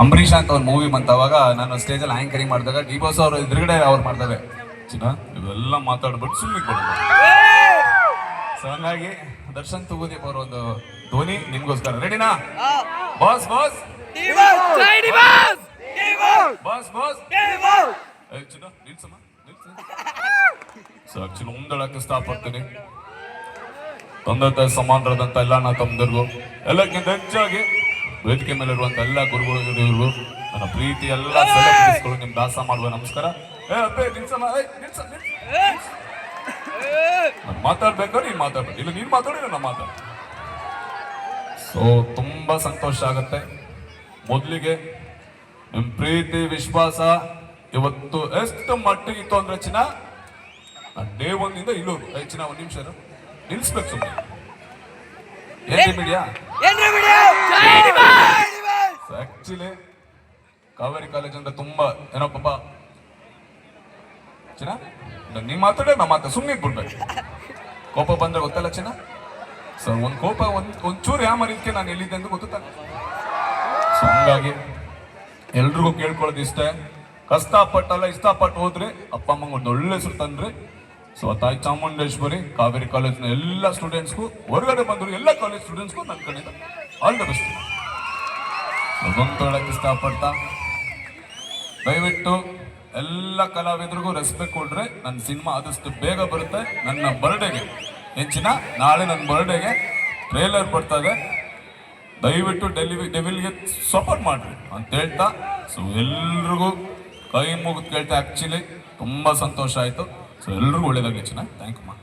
ಅಂಬರೀಷ್ ಅಂತ ಒಂದು ಮೂವಿ ಬಂತವಾಗ ನಾನು ಸ್ಟೇಜಲ್ಲಿ ಆ್ಯಂಕರಿಂಗ್ ಮಾಡಿದಾಗ ಡಿ ಬಾಸ್ ಅವರು ಎದುರುಗಡೆ ಅವ್ರು ಮಾಡ್ತಾರೆ. ಇವೆಲ್ಲ ಮಾತಾಡ್ಬಿಟ್ಟು ಸುಮ್ಮನೆ ಕೊಡೋದು ಸೊ ಹಂಗಾಗಿ ದರ್ಶನ್ ತುಗುದೀಪ್ ಅವರ ಒಂದು ಧ್ವನಿ ನಿಮ್ಗೋಸ್ಕರ. ರೆಡಿನಾ ಬಾಸ್ ಬಾಸ್ ಬಾಸ್ ಬಾಸ್ ಏ, ಚಿನ್ನ ನಿಲ್ಸಮ್ಮ ನಿಲ್ಸು. ಸೊ ಆಕ್ಚುಲಿ ಮುಂದಳಕ್ಕೆ ಇಷ್ಟಪಡ್ತೀನಿ ತಂದೆ ತಾಯಿ ಸಮಾನರಾದಂಥ ಎಲ್ಲ ನಾ ತಮ್ಮದರ್ಗು ಎಲ್ಲಕ್ಕಿಂತ ಹೆಚ್ಚಾಗಿ ವೇದಿಕೆ ಮೇಲೆ ಇರುವಂತ ಎಲ್ಲ ಗುರುಗಳು ಇವರು ನನ್ನ ಪ್ರೀತಿ ಎಲ್ಲ ನಿಮ್ ದಾಸ ಮಾಡುವ ನಮಸ್ಕಾರ. ನಿಲ್ಸ. ನಾನ್ ಮಾತಾಡ್ಬೇಕು? ಇಲ್ಲ, ನೀನ್ ಮಾತಾಡಿ ನಮ್ಮ ಮಾತಾಡ. ಸೊ ತುಂಬಾ ಸಂತೋಷ ಆಗತ್ತೆ. ಮೊದಲಿಗೆ ನಿಮ್ ಪ್ರೀತಿ, ವಿಶ್ವಾಸ ಇವತ್ತು ಎಷ್ಟು ಮಟ್ಟಿಗೆ ಇತ್ತು ಅಂದ್ರೆ ಚಿನ್ನ? ಡೇ ಒಂದಿಂದ ಇಲ್ಲೂರು ಚಿನ್ನ ಒಂದ್ ನಿಮಿಷ ಇರು. ನಿಲ್ಸ್ಬೇಕು ಸುಮ್ಮನೆ ಏನ್ ಮೀಡಿಯಾ ಆಕ್ಚುಲಿ ಕಾವೇರಿ ಕಾಲೇಜ್ ಅಂದ್ರೆ ತುಂಬಾ ಏನೋ ಪಾಪ. ಚಿನ್ನ ನೀ ಮಾತಾಡ ನಾ ಮಾತಾಡ ಸುಮ್ಮನೆ ಬಿಡ್ಬೇಕು ಕೋಪ ಬಂದ್ರೆ ಗೊತ್ತಲ್ಲ ಚಿನ್ನ? ಸರ್ ಒಂದ್ ಕೋಪ ಒಂದ್ ಒಂಚೂರು ಯಾವ ಮರೀದಕ್ಕೆ ನಾನು ಎಲ್ಲಿದ್ದೆ ಅಂತ ಗೊತ್ತಾ ಸೊ ಹಂಗಾಗಿ ಎಲ್ರಿಗೂ ಕೇಳ್ಕೊಳ್ಳೋದು ಇಷ್ಟೇ. ಕಷ್ಟಪಟ್ಟಲ್ಲ ಇಷ್ಟಪಟ್ಟು ಹೋದ್ರೆ ಅಪ್ಪ ಅಮ್ಮ ಒಂದು ಒಳ್ಳೆ ಹೆಸರು ತಂದ್ರೆ. ಸೊ ತಾಯಿ ಚಾಮುಂಡೇಶ್ವರಿ ಕಾವೇರಿ ಕಾಲೇಜ್ನ ಎಲ್ಲ ಸ್ಟೂಡೆಂಟ್ಸ್ಗೂ ಹೊರಗಡೆ ಬಂದರು ಎಲ್ಲ ಕಾಲೇಜ್ ಸ್ಟೂಡೆಂಟ್ಸ್ಗೂ ನನ್ನ ಕಡೆಯಿಂದ ಆಲ್ ದ ಬೆಸ್ಟ್ ಅದೊಂದು ಹೇಳಕ್ ಇಷ್ಟಪಡ್ತಾ, ದಯವಿಟ್ಟು ಎಲ್ಲ ಕಲಾವಿದರಿಗೂ ರೆಸ್ಪೆಕ್ಟ್ ಕೊಡ್ರೆ ನನ್ನ ಸಿನಿಮಾ ಆದಷ್ಟು ಬೇಗ ಬರುತ್ತೆ. ನನ್ನ ಬರ್ಡೇಗೆ ಹೆಚ್ಚಿನ ನಾಳೆ ನನ್ನ ಬರ್ಡೇಗೆ ಟ್ರೇಲರ್ ಬರ್ತಾ ಇದೆ. ದಯವಿಟ್ಟು ಡೆಲಿವಿ ಡೆವಿಲ್ಗೆ ಸಪೋರ್ಟ್ ಮಾಡ್ರಿ ಅಂತ ಹೇಳ್ತಾ ಸೊ ಎಲ್ರಿಗೂ ಕೈ ಮುಗಿದು ಕೇಳ್ತಾ ಆ್ಯಕ್ಚುಲಿ ತುಂಬ ಸಂತೋಷ ಆಯಿತು. ಸೊ ಎಲ್ರಿಗೂ ಒಳ್ಳೇದಾಗಲಿ ಚೆನ್ನಾಗಿ ಥ್ಯಾಂಕ್ ಯು ಮಾ.